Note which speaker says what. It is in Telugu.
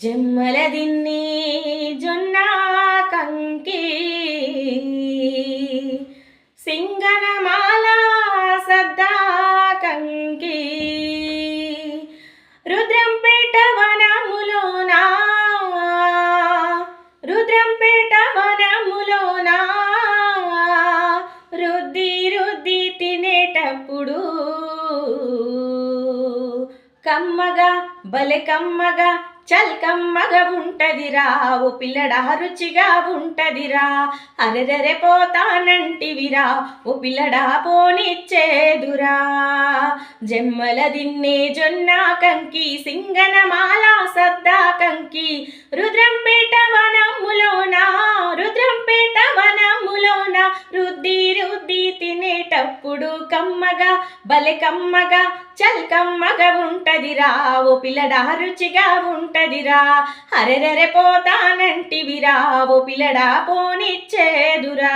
Speaker 1: జమ్మల దిన్ని జొన్న కంకి. సింగనమాల సద్దా కంకి. రుద్రంపేట వనములోనా రుద్రంపేట వనములోనా రుద్ది రుద్ది తినేటప్పుడు కమ్మగా బలె కమ్మగా చల్కమ్మగా ఉంటదిరా ఓ పిల్లడా రుచిగా ఉంటదిరా. అరెరెరె పోతానంటివిరా ఓ పిల్లడ పోనిచ్చేదురా. జమ్మల దిన్నే జొన్న కంకి సింగనమాల సద్దా కంకి రుద్రంపేట రుద్ది రుద్ది తినేటప్పుడు కమ్మగా బలె కమ్మగా చల్ కమ్మగా ఉంటదిరా ఓ పిల్లడా రుచిగా ఉంటదిరా. అరెరెరె పోతానంటివిరా ఓ పిల్లడా పోనిచ్చేదురా.